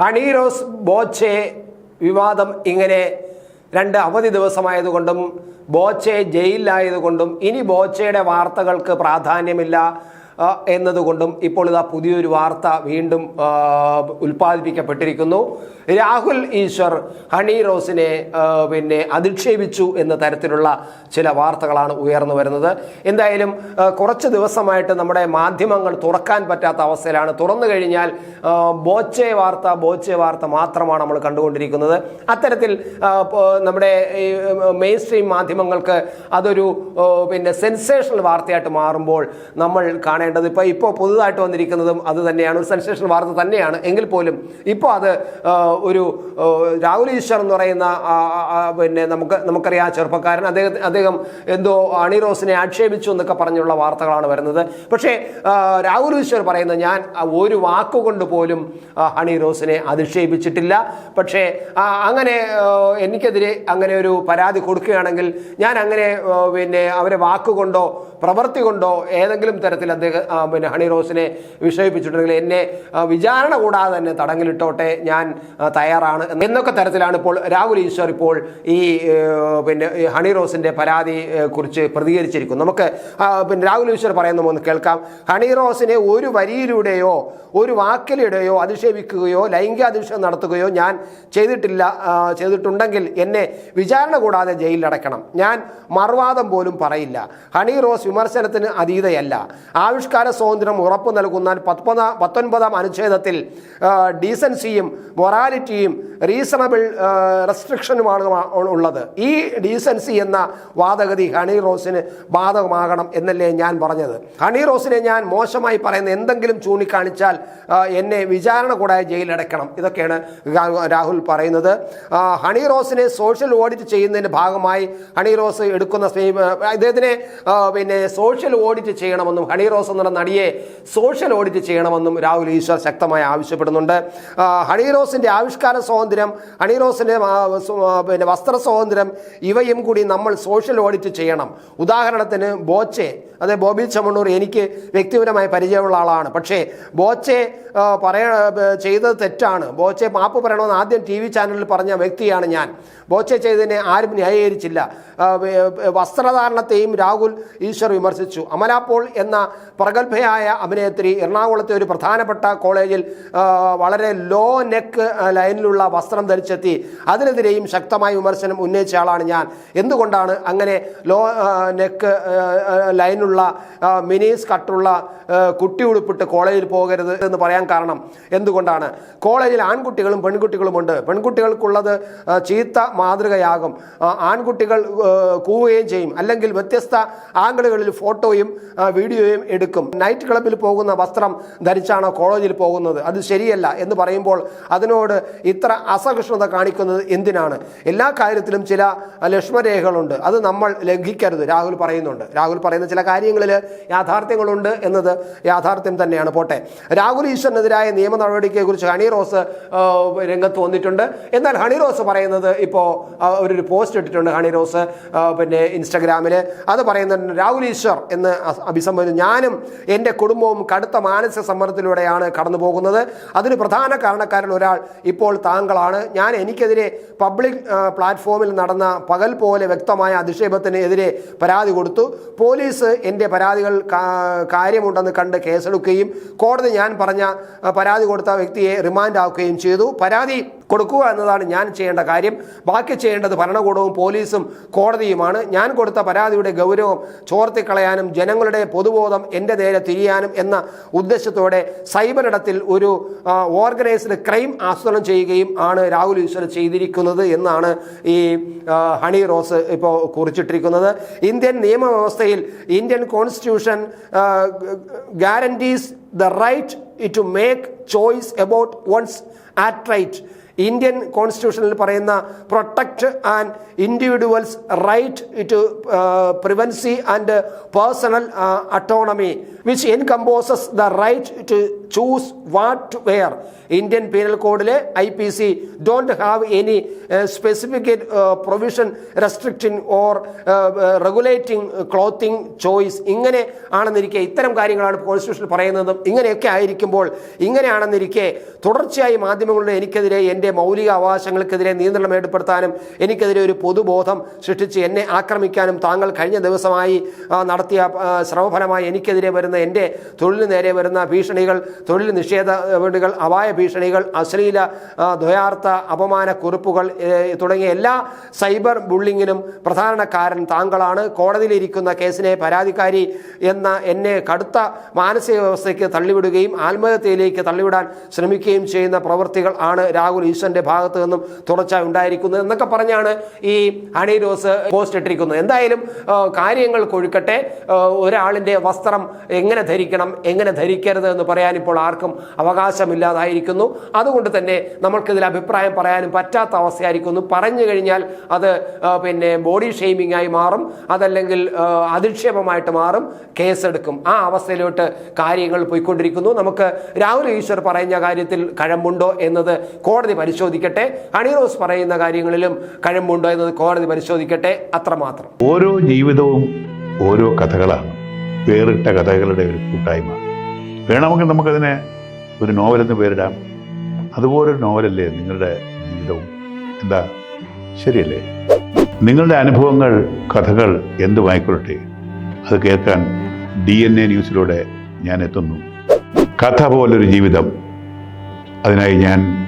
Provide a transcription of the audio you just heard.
ഹണീറോസ് ബോച്ചെ വിവാദം ഇങ്ങനെ രണ്ട് അവധി ദിവസമായതുകൊണ്ടും ബോച്ചെ ജയിലിലായതുകൊണ്ടും ഇനി ബോച്ചയുടെ വാർത്തകൾക്ക് പ്രാധാന്യമില്ല. എന്നതുകൊണ്ടും ഇപ്പോൾ ഇതാ പുതിയൊരു വാർത്ത വീണ്ടും ഉൽപ്പാദിപ്പിക്കപ്പെട്ടിരിക്കുന്നു. രാഹുൽ ഈശ്വർ ഹണി റോസിനെ പിന്നെ അധിക്ഷേപിച്ചു എന്ന തരത്തിലുള്ള ചില വാർത്തകളാണ് ഉയർന്നു വരുന്നത്. എന്തായാലും കുറച്ച് ദിവസമായിട്ട് നമ്മുടെ മാധ്യമങ്ങൾ തുറക്കാൻ പറ്റാത്ത അവസ്ഥയിലാണ്. തുറന്നു കഴിഞ്ഞാൽ ബോച്ചെ വാർത്ത ബോച്ചെ വാർത്ത മാത്രമാണ് നമ്മൾ കണ്ടുകൊണ്ടിരിക്കുന്നത്. അത്തരത്തിൽ നമ്മുടെ മെയിൻ സ്ട്രീം മാധ്യമങ്ങൾക്ക് അതൊരു പിന്നെ സെൻസേഷണൽ വാർത്തയായിട്ട് മാറുമ്പോൾ നമ്മൾ കാണേണ്ടത് ഇപ്പോൾ ഇപ്പോൾ പുതുതായിട്ട് വന്നിരിക്കുന്നതും അത് തന്നെയാണ്. ഒരു സെൻസേഷൻ വാർത്ത തന്നെയാണ്. എങ്കിൽ പോലും ഇപ്പോൾ അത് ഒരു രാഹുൽ ഈശ്വർ എന്ന് പറയുന്ന പിന്നെ നമുക്ക് നമുക്കറിയാം ചെറുപ്പക്കാരൻ അദ്ദേഹം അദ്ദേഹം എന്തോ അണിറോസിനെ ആക്ഷേപിച്ചു എന്നൊക്കെ പറഞ്ഞുള്ള വാർത്തകളാണ് വരുന്നത്. പക്ഷേ രാഹുൽ ഈശ്വർ പറയുന്നത് ഞാൻ ഒരു വാക്കുകൊണ്ട് പോലും ഹണി റോസിനെ അധിക്ഷേപിച്ചിട്ടില്ല. പക്ഷേ അങ്ങനെ എനിക്കെതിരെ അങ്ങനെ ഒരു പരാതി കൊടുക്കുകയാണെങ്കിൽ ഞാൻ അങ്ങനെ പിന്നെ അവരെ വാക്കുകൊണ്ടോ പ്രവൃത്തി കൊണ്ടോ ഏതെങ്കിലും തരത്തിൽ അദ്ദേഹം പിന്നെ ഹണി റോസിനെ വിഷയിപ്പിച്ചിട്ടുണ്ടെങ്കിൽ എന്നെ വിചാരണ കൂടാതെ തന്നെ തടങ്കിലിട്ടോട്ടെ ഞാൻ തയ്യാറാണ് എന്നൊക്കെ തരത്തിലാണ് ഇപ്പോൾ രാഹുൽ ഈശ്വർ ഇപ്പോൾ ഈ പിന്നെ ഹണി റോസിന്റെ പരാതി കുറിച്ച് പ്രതികരിച്ചിരിക്കുന്നു. നമുക്ക് പിന്നെ രാഹുൽ ഈശ്വർ പറയുന്ന ഒന്ന് കേൾക്കാം. ഹണി റോസിനെ ഒരു വരിയിലൂടെയോ ഒരു വാക്കിലൂടെയോ അധിക്ഷേപിക്കുകയോ ലൈംഗിക അധിക്ഷേപം നടത്തുകയോ ഞാൻ ചെയ്തിട്ടില്ല ചെയ്തിട്ടുണ്ടെങ്കിൽ എന്നെ വിചാരണ കൂടാതെ ജയിലിലടക്കണം ഞാൻ മറുവാദം പോലും പറയില്ല. ഹണി റോസ് വിമർശനത്തിന് അതീതയല്ല. ആവിഷ്കാര സ്വാതന്ത്ര്യം ഉറപ്പു നൽകുന്ന പത്മനാ പത്തൊൻപതാം അനുച്ഛേദത്തിൽ ഡീസൻസിയും മൊറാലിറ്റിയും റീസണബിൾ റെസ്ട്രിക്ഷനുമാണ് ഉള്ളത്. ഈ ഡീസൻസി എന്ന വാദഗതി ഹണി റോസിന് ബാധകമാകണം എന്നല്ലേ ഞാൻ പറഞ്ഞത്. ഹണി റോസിനെ ഞാൻ മോശമായി പറയുന്ന എന്തെങ്കിലും ചൂണ്ടിക്കാണിച്ചാൽ എന്നെ വിചാരണ കൂടാതെ ജയിലടക്കണം ഇതൊക്കെയാണ് രാഹുൽ പറയുന്നത്. ഹണി റോസിനെ സോഷ്യൽ ഓഡിറ്റ് ചെയ്യുന്നതിന്റെ ഭാഗമായി ഹണി റോസ് എടുക്കുന്ന ഇദ്ദേഹത്തിനെ പിന്നെ സോഷ്യൽ ഓഡിറ്റ് ചെയ്യണമെന്നും ഹണി റോസ് എന്ന നടിയെ സോഷ്യൽ ഓഡിറ്റ് ചെയ്യണമെന്നും രാഹുൽ ഈശ്വർ ശക്തമായി ആവശ്യപ്പെടുന്നുണ്ട്. ഹണിറോസിന്റെ ആവിഷ്കാര സ്വാതന്ത്ര്യം ഹണി റോസിന്റെ ആ, സ്വ- ആ, പിന്നെ വസ്ത്ര സ്വാതന്ത്ര്യം ഇവയും കൂടി നമ്മൾ സോഷ്യൽ ഓഡിറ്റ് ചെയ്യണം. ഉദാഹരണത്തിന് ബോച്ചെ അതെ ബോബി ചമ്മണ്ണൂർ എനിക്ക് വ്യക്തിപരമായി പരിചയമുള്ള ആളാണ്. പക്ഷേ ബോച്ചെ പറയ ചെയ്തത് തെറ്റാണ്. ബോച്ചെ മാപ്പ് പറയണമെന്ന് ആദ്യം ടി വി ചാനലിൽ പറഞ്ഞ വ്യക്തിയാണ് ഞാൻ. ബോച്ചെ ചെയ്തതിനെ ആരും ന്യായീകരിച്ചില്ല. വസ്ത്രധാരണത്തെയും രാഹുൽ ഈശ്വർ വിമർശിച്ചു. അമല പോൾ എന്ന പ്രഗത്ഭയായ അഭിനേത്രി എറണാകുളത്തെ ഒരു പ്രധാനപ്പെട്ട കോളേജിൽ വളരെ ലോ നെക്ക് ലൈനിലുള്ള വസ്ത്രം ധരിച്ചെത്തി. അതിനെതിരെയും ശക്തമായ വിമർശനം ഉന്നയിച്ച ആളാണ് ഞാൻ. എന്തുകൊണ്ടാണ് അങ്ങനെ ലോ നെക്ക് ലൈനുള്ള മിനി സ്കട്ടുള്ള കുട്ടി ഉടുപ്പിട്ട് കോളേജിൽ പോകരുത് എന്ന് പറയാൻ കാരണം എന്തുകൊണ്ടാണ്? കോളേജിൽ ആൺകുട്ടികളും പെൺകുട്ടികളുമുണ്ട് പെൺകുട്ടികൾക്കുള്ളത് ചീത്ത മാതൃകയാകും. ആൺകുട്ടികൾ കൂവുകയും ചെയ്യും. അല്ലെങ്കിൽ വ്യത്യസ്ത ആംഗിളുകളിൽ ഫോട്ടോയും വീഡിയോയും എടുക്കും. നൈറ്റ് ക്ലബിൽ പോകുന്ന വസ്ത്രം ധരിച്ചാണ് കോളേജിൽ പോകുന്നത്? അത് ശരിയല്ല എന്ന് പറയുമ്പോൾ അതിനോട് ഇത്ര അസഹിഷ്ണുത കാണിക്കുന്നത് എന്തിനാണ്? എല്ലാ കാര്യത്തിലും ചില ലക്ഷ്മരേഖകളുണ്ട്. അത് നമ്മൾ ലംഘിക്കരുത് രാഹുൽ പറയുന്നുണ്ട്. രാഹുൽ പറയുന്ന ചില കാര്യങ്ങളിൽ യാഥാർത്ഥ്യങ്ങളുണ്ട് എന്നത് യാഥാർത്ഥ്യം തന്നെയാണ്. പോട്ടെ. രാഹുൽ ഈശ്വറിനെതിരായ നിയമ നടപടിക്കെക്കുറിച്ച് ഹണി റോസ് രംഗത്ത് വന്നിട്ടുണ്ട്. എന്നാൽ ഹണി റോസ് പറയുന്നത് ഇപ്പോൾ ഒരു പോസ്റ്റ് ഇട്ടിട്ടുണ്ട് ഹണി റോസ് പിന്നെ ഇൻസ്റ്റഗ്രാമിൽ അത് പറയുന്നുണ്ട് രാഹുൽ ഈശ്വർ എന്ന് അഭിസംബോധന ഞാനും എന്റെ കുടുംബവും കടുത്ത മാനസിക സമ്മർദ്ദത്തിലൂടെയാണ് കടന്നു പോകുന്നത് അതിന് പ്രധാന കാരണക്കാരൻ ഒരാൾ ഇപ്പോൾ താങ്കളാണ്. ഞാൻ എനിക്കെതിരെ പബ്ലിക് പ്ലാറ്റ്ഫോമിൽ നടന്ന പകൽ പോലെ വ്യക്തമായ അധിക്ഷേപത്തിന് എതിരെ പരാതി കൊടുത്തു. പോലീസ് എന്റെ പരാതികൾ കാര്യമുണ്ടെന്ന് കണ്ട് കേസെടുക്കുകയും കോടതി ഞാൻ പറഞ്ഞ പരാതി കൊടുത്ത വ്യക്തിയെ റിമാൻഡ് ആക്കുകയും ചെയ്തു. പരാതി കൊടുക്കുക എന്നതാണ് ഞാൻ ചെയ്യേണ്ട കാര്യം. ബാക്കി ചെയ്യേണ്ടത് ഭരണകൂടവും പോലീസും കോടതിയുമാണ്. ഞാൻ കൊടുത്ത പരാതിയുടെ ഗൗരവം ചോർത്തിക്കളയാനും ജനങ്ങളുടെ പൊതുബോധം എന്റെ നേരെ തിരിയാനും എന്ന ഉദ്ദേശത്തോടെ സൈബർ ഇടത്തിൽ ഒരു ഓർഗനൈസ്ഡ് ക്രൈം ആസൂത്രണം ചെയ്യുകയും ആണ് രാഹുൽ ഈശ്വർ ചെയ്തിരിക്കുന്നത് എന്നാണ് ഈ ഹണി റോസ് ഇപ്പോൾ കുറിച്ചിട്ടിരിക്കുന്നത്. Indian നിയമവ്യവസ്ഥയിൽ Indian constitution guarantees the right to make choice about one's attire Indian കോൺസ്റ്റിറ്റ്യൂഷനിൽ പറയുന്ന protect and individuals right to privacy and personal autonomy which encompasses the right to choose what wear Indian penal കോഡിലെ I P C don't have any specific provision restricting or regulating clothing choice ഇങ്ങനെ ആണെന്നിരിക്കെ ഇത്തരം കാര്യങ്ങളാണ് constitution പറയുന്നതും. ഇങ്ങനെയൊക്കെ ആയിരിക്കുമ്പോൾ ഇങ്ങനെയാണെന്നിരിക്കെ തുടർച്ചയായി മാധ്യമങ്ങളുടെ എനിക്കെതിരെ എന്റെ മൗലിക അവകാശങ്ങൾക്കെതിരെ നിയന്ത്രണം ഏർപ്പെടുത്താനും എനിക്കെതിരെ ഒരു പൊതുബോധം സൃഷ്ടിച്ച് എന്നെ ആക്രമിക്കാനും താങ്കൾ കഴിഞ്ഞ ദിവസമായി നടത്തിയ ശ്രമഫലമായി എനിക്കെതിരെ വരുന്ന എന്റെ തൊഴിലിന് നേരെ വരുന്ന ഭീഷണികൾ തൊഴിൽ നിഷേധ നടപടികൾ അപായ ഭീഷണികൾ അശ്ലീല ദ്വയാർത്ഥ അപമാന കുറിപ്പുകൾ തുടങ്ങിയ എല്ലാ സൈബർ ബുള്ളിങ്ങിനും പ്രധാനക്കാരൻ താങ്കളാണ്. കോടതിയിലിരിക്കുന്ന കേസിനെ പരാതിക്കാരി എന്ന എന്നെ കടുത്ത മാനസികാവസ്ഥയ്ക്ക് തള്ളിവിടുകയും ആത്മഹത്യയിലേക്ക് തള്ളിവിടാൻ ശ്രമിക്കുകയും ചെയ്യുന്ന പ്രവൃത്തികൾ ആണ് രാഹുൽ ഈശ്വറിന്റെ ഭാഗത്ത് നിന്നും തുടർച്ചയായി ഉണ്ടായിരിക്കുന്നത് എന്നൊക്കെ പറഞ്ഞാണ് ഈ ഹണി റോസ് പോസ്റ്റ് ഇട്ടിരിക്കുന്നത്. എന്തായാലും കാര്യങ്ങൾ കൊഴുക്കട്ടെ. ഒരാളിന്റെ വസ്ത്രം എങ്ങനെ ധരിക്കണം എങ്ങനെ ധരിക്കരുത് എന്ന് പറയാൻ ഇപ്പോൾ ആർക്കും അവകാശമില്ലാതായിരിക്കുന്നു. അതുകൊണ്ട് തന്നെ നമ്മൾക്കിതിൽ അഭിപ്രായം പറയാനും പറ്റാത്ത അവസ്ഥയായിരിക്കുന്നു. പറഞ്ഞു കഴിഞ്ഞാൽ അത് പിന്നെ ബോഡി ഷെയ്മിംഗ് ആയി മാറും. അതല്ലെങ്കിൽ അധിക്ഷേപമായിട്ട് മാറും. കേസെടുക്കും. ആ അവസ്ഥയിലോട്ട് കാര്യങ്ങൾ പോയിക്കൊണ്ടിരിക്കുന്നു. നമുക്ക് രാഹുൽ ഈശ്വർ പറയുന്ന കാര്യത്തിൽ കഴമ്പുണ്ടോ എന്നത് കോടതി പരിശോധിക്കട്ടെ? ഹണിറോസ് പറയുന്ന കാര്യങ്ങളിലും കഴമ്പുണ്ടോ എന്നത് കോടതി പരിശോധിക്കട്ടെ? അത്രമാത്രം. ഓരോ ജീവിതവും ഓരോ കഥകളാണ്. വേറിട്ട കഥകളുടെ ഒരു കൂട്ടായ്മ. വേണമെങ്കിൽ നമുക്കതിനെ ഒരു നോവലെന്ന് പേരിടാം. അതുപോലൊരു നോവലല്ലേ നിങ്ങളുടെ ജീവിതവും? എന്താ? ശരിയല്ലേ? നിങ്ങളുടെ അനുഭവങ്ങൾ കഥകൾ എന്തുമായിക്കൊള്ളട്ടെ അത് കേൾക്കാൻ ഡി എൻ എ ന്യൂസിലൂടെ ഞാൻ എത്തുന്നു. കഥ പോലൊരു ജീവിതം. അതിനായി ഞാൻ